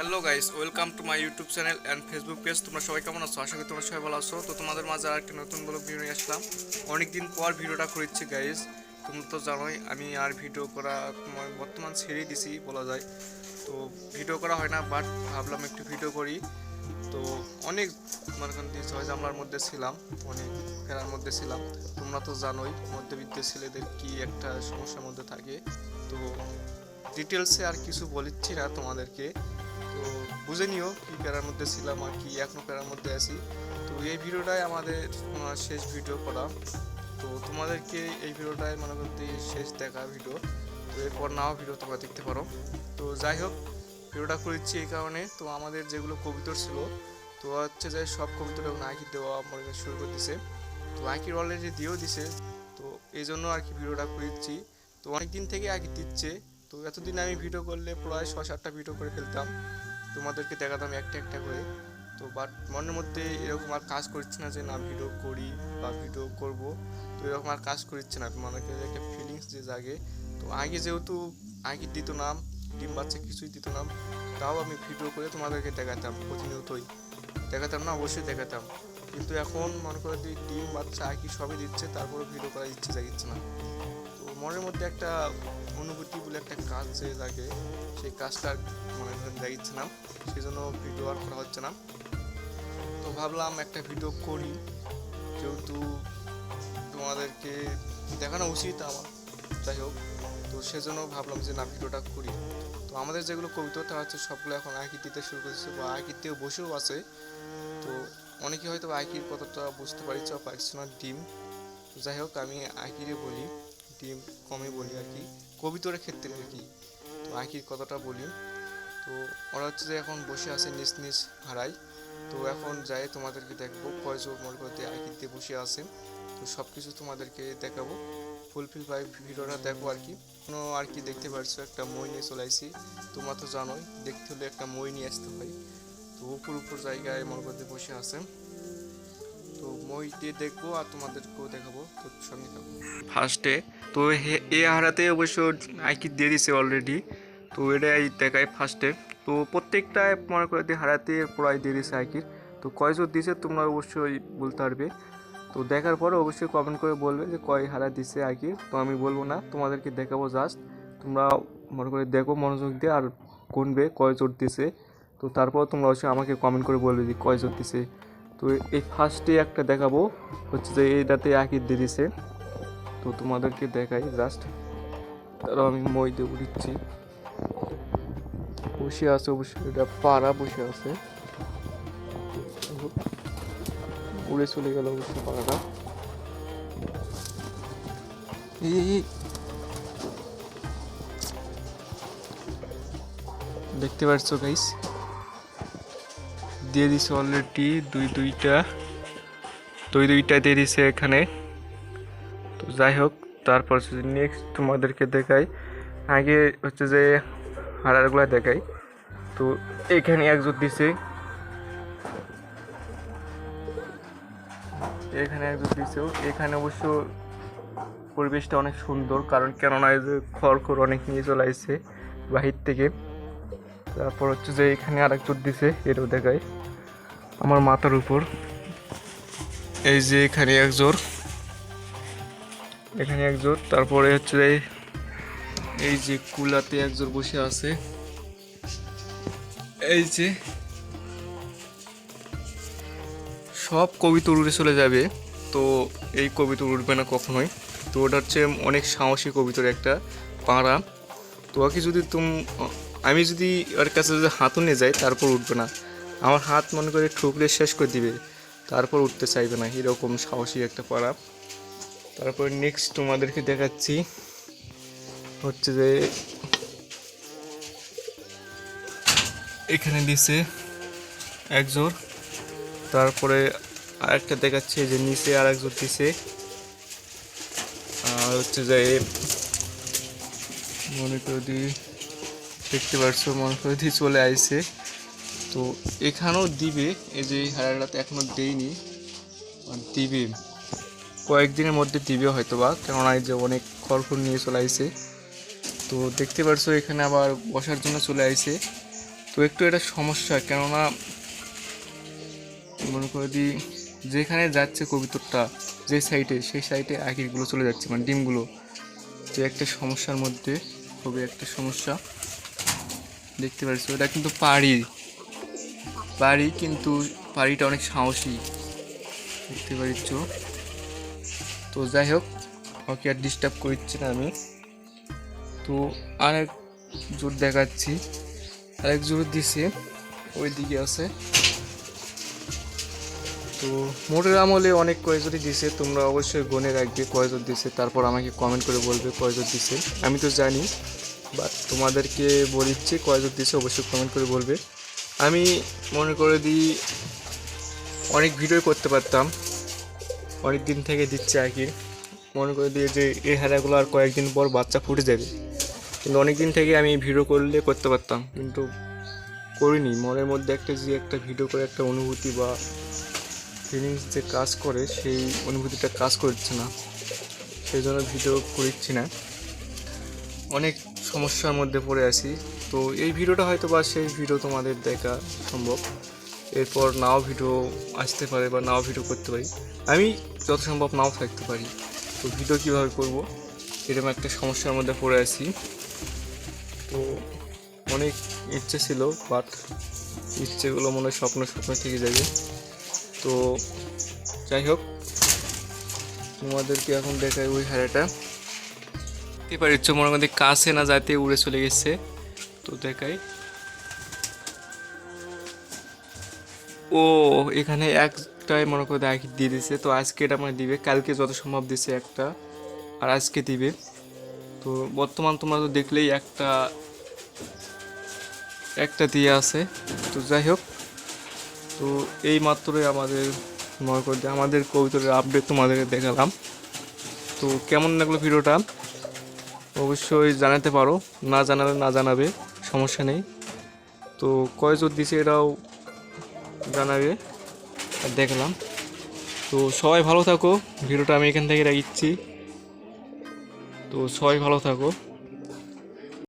Hello guys, welcome to my YouTube channel and Facebook page. তোমরা সবাই কেমন আছো? আশা করি তোমরা সবাই ভালো আছো। তো তোমাদের মাঝে আর একটা নতুন ব্লগ ভিডিও নিয়ে আসলাম। অনেকদিন পর ভিডিওটা করেছি গাইস। তোমরা তো জানোই, আমি আর ভিডিও করা তোমার বর্তমান ছেড়ে দিছি বলা যায়। তো ভিডিও করা হয় না, বাট ভাবলাম একটু ভিডিও করি। তো অনেক, মনে ছয় জামলার মধ্যে ছিলাম, অনেক ফেরার মধ্যে ছিলাম। তোমরা তো জানোই, মধ্যবিত্ত ছেলেদের কি একটা সমস্যার মধ্যে থাকে। তো ডিটেলসে আর কিছু বলিচ্ছি না তোমাদেরকে। তো বুঝে নিও কি প্যারার মধ্যে ছিলাম আর কি, এখনও প্যারার মধ্যে আছি। তো এই ভিডিওটাই আমাদের শেষ ভিডিও করা। তো তোমাদেরকে এই ভিডিওটাই মনে করতে শেষ দেখা ভিডিও। তো এরপর নাও ভিডিও তোমরা দেখতে পারো। তো যাই হোক, ভিডিওটা করেছি এই কারণে। তো আমাদের যেগুলো কবিতর ছিল, তো হচ্ছে যে সব কবিতর এখন আঁকি দেওয়া মনে শুরু করে দিছে। তো আঁকির অলরেডি দিয়েও দিছে। তো এই জন্য আর কি ভিডিওটা করেছি। তো অনেক দিন থেকে আঁকি দিচ্ছে। তো এতদিন আমি ভিডিও করলে প্রায় ছ সাতটা ভিডিও করে ফেলতাম। তোমাদেরকে দেখাতাম একটা একটা করে। তো বাট মনের মধ্যে এরকম আর কাজ করছে না যে, না ভিডিও করি বা ভিডিও করব। তো এরকম আর কাজ করছে না। মানে একটা ফিলিংস যে জাগে। তো আগে যেহেতু আগে দিত নাম ডিম বাচ্চা কিছুই দিত নাম তাও আমি ভিডিও করে তোমাদেরকে দেখাতাম প্রতিনিয়তই। দেখাতাম না, অবশ্যই দেখাতাম। কিন্তু এখন মনে করো যে ডিম বাচ্চা আগে সবই দিচ্ছে তারপরে ভিডিও করার ইচ্ছে জাগিচ্ছে না। মনের মধ্যে একটা অনুভূতি বলে একটা কাজ যে লাগে, সেই কাজটা মনে করেন জাগিচ্ছে না সেই জন্য ভিডিও আর করা হচ্ছে না। তো ভাবলাম একটা ভিডিও করি, যেহেতু তোমাদেরকে দেখানো উচিত আমার, যাই হোক। তো সেজন্য ভাবলাম যে না ভিডিওটা করি। তো আমাদের যেগুলো কবিতা তা হচ্ছে সবগুলো এখন আঁকি দিতে শুরু করেছে বা আঁকিতেও বসেও আছে। তো অনেকে হয়তো আঁকির কথাটা বুঝতে পারছে বা না, ডিম। যাই হোক, আমি আঁকিরে বলি। ডিম কমই বলি আর কি। কবিতরের ক্ষেত্রে আর কি। তো আঁকির কথাটা বলি। তো ওরা হচ্ছে যে এখন বসে আছে নিজ নিজ হারাই তো এখন যাই তোমাদেরকে দেখব কয়জন মনে করতে আঁকিতে বসে আছে। তো সব কিছু তোমাদেরকে দেখাবো। ফুলফিল ভাই ভিডিওটা দেখো আর কি। কোনো আর কি দেখতে পারছ? একটা মই নিয়ে চলে আসি তোমরা তো জানোই, দেখতে হলে একটা মই নিয়ে আসতে হয়। তো উপর উপর জায়গায় মনে করতে বসে আছে। মই দিয়ে দেখব আর তোমাদেরকেও দেখাবো, তো সঙ্গে থাকব ফার্স্টে, তো এ হারাতে অবশ্য আইকি দিয়ে দিছে অলরেডি তো এটাই দেখায় ফার্স্টে। তো প্রত্যেকটা মনে করে দিয়ে হারাতে প্রায় দিয়ে দিছে আইকির তো কয়জন দিছে তোমরা অবশ্যই বলতে পারবে। তো দেখার পরে অবশ্যই কমেন্ট করে বলবে যে কয় হারা দিছে আইকির তো আমি বলব না, তোমাদেরকে দেখাবো জাস্ট তোমরা মনে করে দেখো মনোযোগ দিয়ে আর গুনবে কয় জোর দিছে। তো তারপর তোমরা অবশ্যই আমাকে কমেন্ট করে বলবে যে কয় জোর দিছে। তো এই ফার্স্টে একটা দেখাবো, হচ্ছে যে এটাতে আঁকির দিয়ে দিছে। তো তোমাদেরকে দেখাই জাস্ট। তারও আমি মই দিয়ে উঠছি বসে আছে অবশ্যই, এটা পাড়া বসে আছে। উড়ে চলে গেল অবশ্যই পাড়াটা। দেখতে পাচ্ছ গাইস দিয়ে দিছে অলরেডি দুই দুইটা। দুই দুইটা দিয়ে দিছে এখানে। তো যাই হোক, তারপর যদি নেক্সট তোমাদেরকে দেখাই, আগে হচ্ছে যে হাড়ারগুলো দেখাই। তো এখানে একজোট দিছে। এখানে একজোট দিছে। এখানে অবশ্য পরিবেশটা অনেক সুন্দর, কারণ কেননা এই যে খড় খড় অনেক নিয়ে চলে আসছে বাহির থেকে। তারপর হচ্ছে যে এখানে আরেক জোট দিছে, এটাও দেখাই। আমার মাথার উপর। এই যে এখানে এক জোর। এখানে এক জোর। তারপরে হচ্ছে যে এই যে কুলাতে এক জোর বসে আছে। এই যে সব কবিতা উড়ে চলে যাবে। তো এই কবিতা উঠবে না কখনোই। তো ওটা হচ্ছে অনেক সাহসী কবিতার একটা পাড়া। তো ওকে যদি তুম আমি যদি ওর কাছে যদি হাতও নিয়ে যাই, তারপর উঠবে না। আমার হাত মনে করে ঠুকরে শেষ করে দিবে। তারপর উঠতে চাইবে না। এরকম সাহসী একটা পাড়া। তারপর নেক্সট তোমাদেরকে দেখাচ্ছি হচ্ছে যে এখানে দিছে একজোর তারপরে আরেকটা দেখাচ্ছে যে নিচে আর এক জোর দিছে। আর হচ্ছে যে মনে করে দেখতে পারছ, মনে করে দিয়ে চলে আইছে। তো এখানেও দিবে, এই যে হারাটাতে এখনও দেয়নি দিবে, কয়েকদিনের মধ্যে দিবে হয়তো বা কেননা এই যে অনেক খড়খড় নিয়ে চলে আইছে। তো দেখতে পারছ, এখানে আবার বসার জন্য চলে আইছে। তো তো একটু এটা সমস্যা, কেননা মনে করে দিই যেখানে যাচ্ছে কবিতরটা, যে সাইডে সেই সাইডে আখিরগুলো চলে যাচ্ছে মানে ডিমগুলো। যে একটা সমস্যার মধ্যে খুবই একটা সমস্যা। দেখতে পাচ্ছ। এটা কিন্তু পাড়ি। পাড়ি কিন্তু পাড়িটা অনেক সাহসী। দেখতে পাচ্ছ? তো যাই হোক ওকে আর ডিস্টার্ব করছি না আমি। তো আরেক জোর দেখাচ্ছি। আরেক জোর দিছে। ওই দিকে আছে। তো মোটের আমলে অনেক কয়জনই দিছে। তোমরা অবশ্যই গনে রাখবে কয়জন দিছে। তারপর আমাকে কমেন্ট করে বলবে কয়জন দিছে। আমি তো জানি। বাট তোমাদেরকে বলিচ্ছি কয়জন দিছে অবশ্যই কমেন্ট করে বলবে। আমি মনে করে দিই, অনেক ভিডিও করতে পারতাম। অনেক দিন থেকে দিচ্ছে আর কি। মনে করে দিয়ে যে এই হারাগুলো আর কয়েকদিন পর বাচ্চা ফুটে যাবে। কিন্তু অনেক দিন থেকে আমি ভিডিও করলে করতে পারতাম, কিন্তু করিনি। মনের মধ্যে একটা যে একটা ভিডিও করে একটা অনুভূতি বা ফিলিংস যে কাজ করে, সেই অনুভূতিটা কাজ করছে না। সেই জন্য ভিডিও করছি না। অনেক সমস্যার মধ্যে পড়ে আছি। তো এই ভিডিওটা হয়তো বা সেই ভিডিও তোমাদের দেখা সম্ভব। এরপর নাও ভিডিও আসতে পারে বা নাও ভিডিও করতে পারি। আমি যত সম্ভব নাও থাকতে পারি। তো ভিডিও কীভাবে করব? এরকম একটা সমস্যার মধ্যে পড়ে আছি। তো অনেক ইচ্ছে ছিল বাট ইচ্ছেগুলো মনে হয় স্বপ্ন স্বপ্ন থেকে যাবে। তো যাই হোক, তোমাদেরকে এখন দেখাই ওই হারাটা। দেখতে পারিচ্ছ মনে করতে কাছে না যাতে উড়ে চলে গেছে। তো দেখাই। ও, এখানে একটাই মনে করে আগে দিয়ে দিছে। তো আজকে এটা মানে দিবে, কালকে যত সম্ভব দিছে একটা, আর আজকে দিবে। তো বর্তমান তোমরা তো দেখলেই একটা একটা দিয়ে আছে। তো যাই হোক, তো এই মাত্রই আমাদের মনে করে যে আমাদের কবিতার আপডেট তোমাদেরকে দেখালাম। তো কেমন লাগল ভিডিওটা? অবশ্যই জানাতে পারো। না জানালে না জানাবে, সমস্যা নেই। তো কয়জোর দিছে এটাও জানাবে দেখলাম। তো সবাই ভালো থাকো, ভিডিওটা আমি এখান থেকে রাখছি। তো সবাই ভালো থাকো।